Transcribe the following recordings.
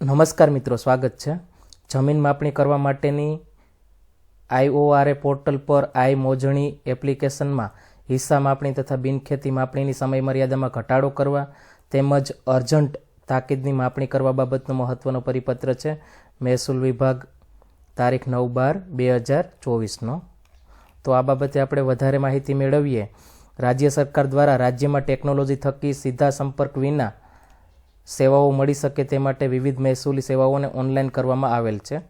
નમસ્કાર મિત્રો, સ્વાગત છે. જમીન માપણી કરવા માટેની આઈઓઆરએ પોર્ટલ પર આઈ મોજણી એપ્લિકેશનમાં હિસ્સા માપણી તથા બિનખેતી માપણીની સમયમર્યાદામાં ઘટાડો કરવા તેમજ અર્જન્ટ તાકીદની માપણી કરવા બાબતનો મહત્વનો પરિપત્ર છે. મહેસૂલ વિભાગ, તારીખ નવ બાર બે હજાર ચોવીસનો. તો આ બાબતે આપણે વધારે માહિતી મેળવીએ. રાજ્ય સરકાર દ્વારા રાજ્યમાં ટેકનોલોજી થકી સીધા સંપર્ક વિના સેવાઓ મળી શકે તે માટે વિવિધ મહેસૂલી સેવાઓને ઓનલાઈન કરવામાં આવેલ છે.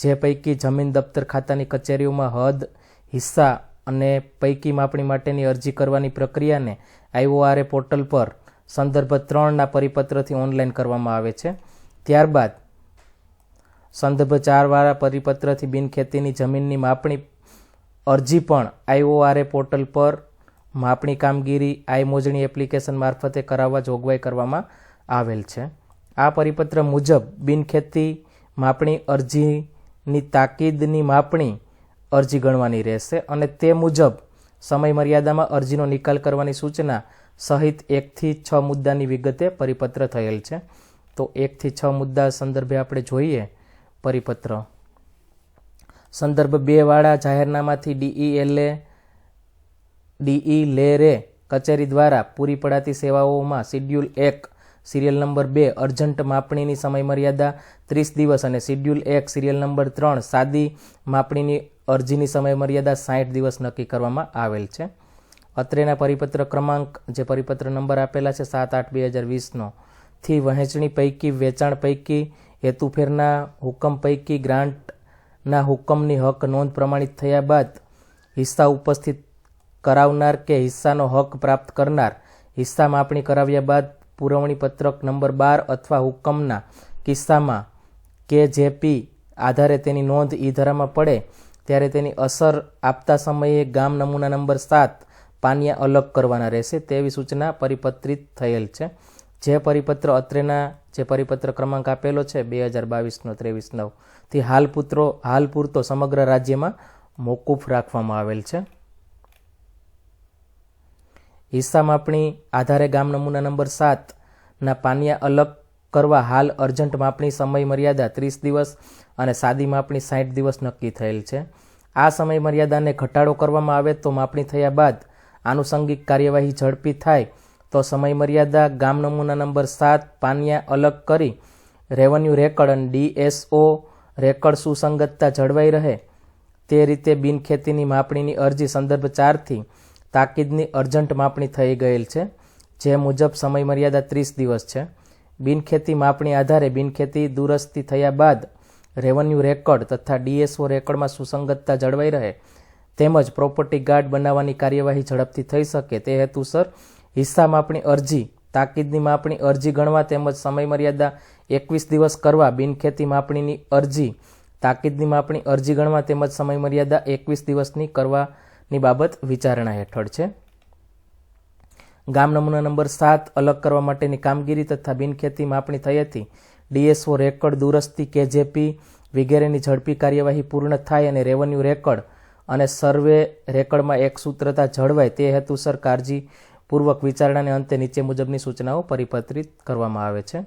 જે પૈકી જમીન દફતર ખાતાની કચેરીઓમાં હદ, હિસ્સા અને પૈકી માપણી માટેની અરજી કરવાની પ્રક્રિયાને આઈઓઆરએ પોર્ટલ પર સંદર્ભ ત્રણના પરિપત્રથી ઓનલાઈન કરવામાં આવે છે. ત્યારબાદ સંદર્ભ ચારવાળા પરિપત્રથી બિનખેતીની જમીનની માપણી અરજી પણ આઈઓઆરએ પોર્ટલ પર માપણી કામગીરી, આઈ મોજણી એપ્લિકેશન મારફતે કરાવવા જોગવાઈ કરવામાં આવેલ છે. આ પરિપત્ર મુજબ બિનખેતી માપણી અરજીની તાકીદની માપણી અરજી ગણવાની રહેશે અને તે મુજબ સમય મર્યાદામાં અરજીનો નિકાલ કરવાની સૂચના સહિત એકથી છ મુદ્દાની વિગતે પરિપત્ર થયેલ છે. તો એકથી છ મુદ્દા સંદર્ભે આપણે જોઈએ પરિપત્ર. સંદર્ભ બે વાળા જાહેરનામાથી ડીઈએલએ ડીઈ લે રે કચેરી દ્વારા પૂરી પડાતી સેવાઓમાં શિડ્યુલ એક સિરિયલ નંબર બે, અર્જન્ટ માપણીની સમયમર્યાદા ત્રીસ દિવસ અને શિડ્યુલ એક, સિરિયલ નંબર ત્રણ, સાદી માપણીની અરજીની સમયમર્યાદા સાઠ દિવસ નક્કી કરવામાં આવેલ છે. અત્રેના પરિપત્ર ક્રમાંક, જે પરિપત્ર નંબર આપેલા છે સાત આઠ બે હજાર વીસનો થી વહેંચણી પૈકી, વેચાણ પૈકી હેતુફેરના હુકમ પૈકી, ગ્રાન્ટના હુકમની હક નોંધ પ્રમાણિત થયા બાદ, હિસ્સા ઉપસ્થિત કરાવનાર કે હિસ્સાનો હક પ્રાપ્ત કરનાર, હિસ્સા માપણી કરાવ્યા બાદ પુરવણી પત્રક નંબર બાર અથવા હુકમના કિસ્સામાં કે જેપી આધારે તેની નોંધ ઈ ધરામાં પડે, ત્યારે તેની અસર આપતા સમયે ગામ નમૂના નંબર સાત પાનિયા અલગ કરવાના રહેશે તેવી સૂચના પરિપત્રિત થયેલ છે. જે પરિપત્ર અત્રેના, જે પરિપત્ર ક્રમાંક આપેલો છે બે હજાર બાવીસનો ત્રેવીસ નવથી હાલ પુત્રો, હાલ પૂરતો સમગ્ર રાજ્યમાં મોકૂફ રાખવામાં આવેલ છે. હિસ્સા માપણી આધારે ગામ નમૂના નંબર સાતના પાનિયા અલગ કરવા હાલ અર્જન્ટ માપણી સમય મર્યાદા ત્રીસ દિવસ અને સાદી માપણી સાઠ દિવસ નક્કી થયેલ છે. આ સમય મર્યાદાને ઘટાડો કરવામાં આવે તો માપણી થયા બાદ આનુષંગિક કાર્યવાહી ઝડપી થાય તો સમય મર્યાદા ગામ નમૂના નંબર સાત પાનિયા અલગ કરી રેવન્યુ રેકર્ડ અને ડીએસઓ રેકર્ડ સુસંગતતા જળવાઈ રહે તે રીતે બિનખેતીની માપણીની અરજી સંદર્ભ ચારથી તાકીદની અર્જન્ટ માપણી થઈ ગયેલ છે, જે મુજબ સમય મર્યાદા ત્રીસ દિવસ છે. બિનખેતી માપણી આધારે બિનખેતી દુરસ્તી થયા બાદ રેવન્યુ રેકોર્ડ તથા ડીએસઓ રેકોર્ડમાં સુસંગતતા જળવાઈ રહે, તેમજ પ્રોપર્ટી ગાર્ડ બનાવવાની કાર્યવાહી ઝડપથી થઈ શકે તે હેતુસર હિસ્સા માપણી અરજી, તાકીદની માપણી અરજી ગણવા તેમજ સમયમર્યાદા એકવીસ દિવસ કરવા બિનખેતી માપણીની અરજી, તાકીદની માપણી અરજી ગણવા તેમજ સમયમર્યાદા એકવીસ દિવસની કરવાની બાબત વિચારણા હેઠળ છે. ગામ નમૂના નંબર સાત અલગ કરવા માટેની કામગીરી તથા બિનખેતી માપણી થઈ હતી. ડીએસઓ રેકર્ડ દુરસ્તી કેજેપી વગેરેની ઝડપી કાર્યવાહી પૂર્ણ થાય અને રેવન્યુ રેકર્ડ અને સર્વે રેકર્ડમાં એક સૂત્રતા જળવાય તે હેતુસર કાળજીપૂર્વક વિચારણાને અંતે નીચે મુજબની સૂચનાઓ પરિપત્રિત કરવામાં આવે છે.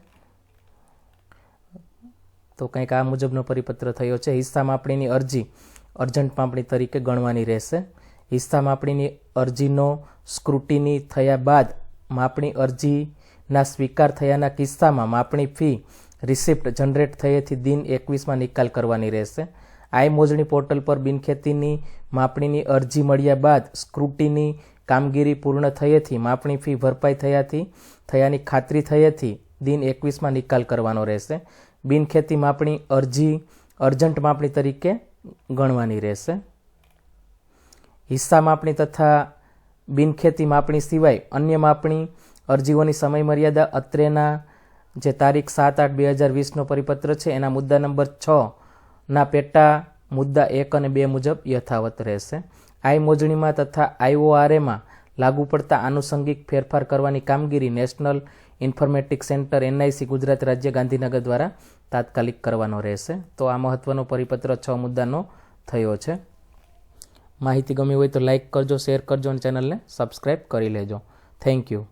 તો કંઈક આ મુજબનો પરિપત્ર થયો છે. હિસ્સા માપણીની અરજી અર્જન્ટ માપણી તરીકે ગણવાની રહેશે. હિસ્સા માપણીની અરજીનો સ્ક્રુટિની થયા બાદ માપણી અરજીના સ્વીકાર થયાના કિસ્સામાં માપણી ફી રિસિપ્ટ જનરેટ થયેથી દિન એકવીસમાં નિકાલ કરવાની રહેશે. આઈ મોજણી પોર્ટલ પર બિનખેતીની માપણીની અરજી મળ્યા બાદ સ્ક્રુટિની કામગીરી પૂર્ણ થયેથી માપણી ફી ભરપાઈ થયાથી, થયાની ખાતરી થયેથી દિન એકવીસમાં નિકાલ કરવાનો રહેશે. બિનખેતી માપણી અરજી અર્જન્ટ માપણી તરીકે ગણવાની રહેશે. હિસ્સા માપણી તથા બિનખેતી માપણી સિવાય અન્ય માપણી અરજીઓની સમયમર્યાદા અત્રેના જે તારીખ સાત આઠ બે હજાર વીસનો પરિપત્ર છે, એના મુદ્દા નંબર છ ના પેટા મુદ્દા એક અને બે મુજબ યથાવત રહેશે. આઈ મોજણીમાં તથા આઈઓઆરએમાં લાગુ પડતા આનુષંગિક ફેરફાર કરવાની કામગીરી national informatic centre NIC Gujarat રાજ્ય ગાંધીનગર દ્વારા તાત્કાલિક કરવાનો રહેશે. તો આ મહત્વનો પરિપત્ર છ મુદ્દાનો થયો છે. માહિતી ગમી હોય તો લાઇક કરજો, શેર કરજો અને ચેનલને સબસ્ક્રાઈબ કરી લેજો. Thank you